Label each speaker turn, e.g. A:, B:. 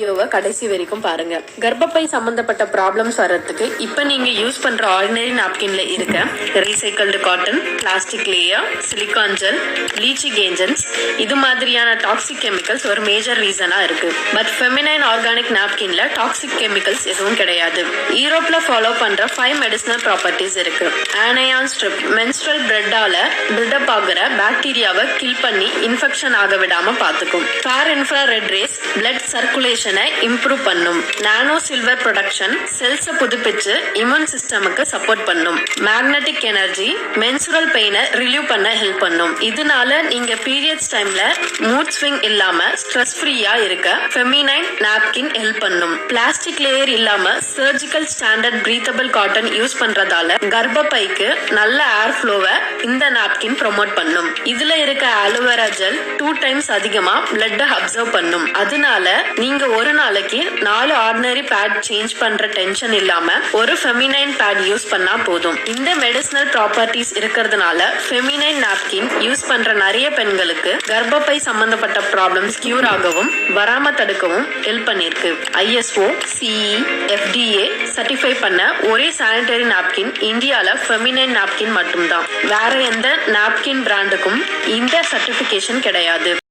A: வீடியோவை கடைசி வரைக்கும் பாருங்க. கர்ப்பப்பை சம்பந்தப்பட்ட ப்ராப்ளம்ஸ் வர்றதுக்கு இப்போ நீங்க யூஸ் பண்ற ஆர்டினரி நாப்கின்ல இருக்க recycled cotton plastic layer silicone gel bleaching agents இது மாதிரியான டாக்ஸிக் கெமிக்கல்ஸ் ஒரு மேஜர் ரீசனா இருக்கு. பட் ஃபெமினைன் ஆர்கானிக் நாப்கின்ல டாக்ஸிக் கெமிக்கல்ஸ் எதுவும் கிடையாது. யூரோப்ல ஃபாலோ பண்ற ஃபைவ் மெடிசனல் ப்ராப்பர்ட்டிஸ் இருக்கு. ஆனையான் ஸ்ட்ரிப் மென்ஸ்ட்ரல் பிரெட்டால பில்டப் ஆகுற பாக்டீரியாவை கில் பண்ணி இன்ஃபெக்ஷன் ஆக விடாம பார்த்துக்கும் far infra red rays blood circulation improve பண்ணும். நானோ சில்வர் ப்ரொடக்ஷன் செல்ஸை புதுப்பிச்சு இம்யூன் சிஸ்டமுக்கு சப்போர்ட் பண்ணும். மேக்னெட்டிக் எனர்ஜி மென்சுரல் பெயினை ரிலீவ் பண்ண ஹெல்ப் பண்ணும். இதனால நீங்க பீரியட்ஸ் டைம்ல மூட் ஸ்விங் இல்லாம ஸ்ட்ரெஸ் ஃப்ரீயா இருக்க ஃபெமினைன் நாப்கின் ஹெல்ப் பண்ணும். பிளாஸ்டிக் லேயர் இல்லாம surgical standard breathable cotton use பண்றதால கர்ப்பப்பைக்கு நல்ல ஏர் ஃப்ளோவை இந்த நாப்கின் ப்ரொமோட் பண்ணும். இதுல இருக்க aloe vera gel two times அதிகமா பிளட் அப்சர்வ் பண்ணும். அதனால நீங்க ஒரு நாளைக்கு நாலு ஆர்டினரி பேட் சேஞ்ச் பண்ற டென்ஷன் இல்லாம ஒரு ஃபெமினைன் பேட் யூஸ் பண்ணா போதும். இந்த மெடிசனல் ப்ராப்பர்ட்டிஸ் இருக்கிறதுனால ஃபெமினைன் நாப்கின் யூஸ் பண்ற நிறைய பெண்களுக்கு கர்ப்பப்பை சம்பந்தப்பட்ட ப்ராப்ளம்ஸ் கியூர் ஆகவும் வராம தடுக்கவும் ஹெல்ப் பண்ணிருக்கு. ஐஎஸ்ஓ சிஇ எஃப்டிஏ சர்டிஃபை பண்ண ஒரே சானிடரி நாப்கின் இந்தியால ஃபெமினைன் நாப்கின் மட்டும்தான். வேற எந்த நாப்கின் பிராண்டுக்கும் இந்த சர்டிபிகேஷன் கிடையாது.